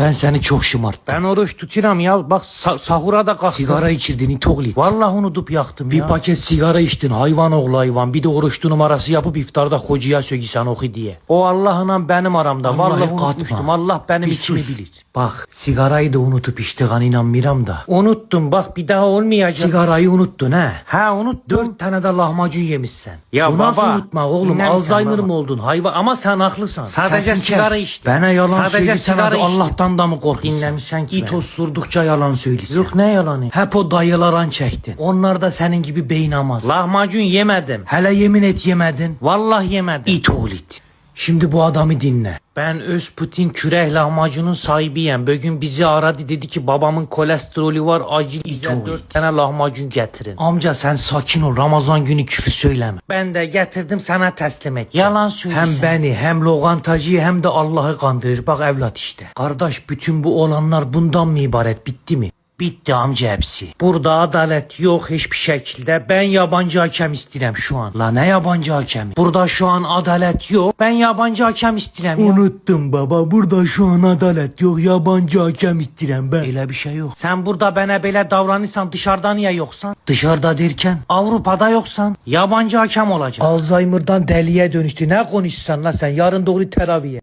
Ben seni çok şımarttım. Ben oruç tuturam ya. Bak sa- sahura da kalktım. Sigara içirdin itoglit. Vallahi unutup yaktım Bir ya. paket sigara içtin hayvan oğlu hayvan. Bir de oruçlu numarası yapıp iftarda hocaya sögisen oku diye. O Allah'la benim aramda. Vallahi Vallahi, katma. unutmuştum. Allah benim Bir içimi sus. bilir. Bak sigarayı da unutup içtiğine inanmıram da. Unuttum bak bir daha olmayacak. Sigarayı unuttun he. ha unuttum. Dört tane de lahmacun yemişsen. Ya Bu nasıl baba, unutma oğlum? Alzheimer mı oldun? Hayvan ama sen haklısın. Sadece Sesin sigara kes. içtim. Bana yalan Sadece söylesene sigara de içtim. Allah'tan da mı korkuyorsun? Dinlemişsen ki İt osurdukça yalan söylesin. Yok ne yalanı. Hep o dayılaran çektin. Onlar da senin gibi beynamaz. Lahmacun yemedim. Hele yemin et yemedin. Vallahi yemedim. İt oğul it. Şimdi bu adamı dinle. Ben öz Putin küreh lahmacunun sahibiyim. Bugün bizi aradı dedi ki babamın kolesterolü var acil bize oğul. dört tane lahmacun getirin. Amca sen sakin ol. Ramazan günü küfür söyleme. Ben de getirdim sana teslim et. Yalan söylüyorsun. Hem beni hem lokantacıyı hem de Allah'ı kandırır. Bak evlat işte. Kardeş bütün bu olanlar bundan mı ibaret? Bitti mi? Bitti amca hepsi. Burada adalet yok hiçbir şekilde. Ben yabancı hakem istedim şu an. La ne yabancı hakemi? Burada şu an adalet yok. Ben yabancı hakem istedim ya. Unuttum baba. Burada şu an adalet yok. Yabancı hakem ittiren ben. Öyle bir şey yok. Sen burada bana böyle davranırsan dışarıda niye yoksan? Dışarıda derken Avrupa'da yoksan yabancı hakem olacak. Alzheimer'dan deliye dönüştü. Ne konuşsan la sen? Yarın doğru teraviye.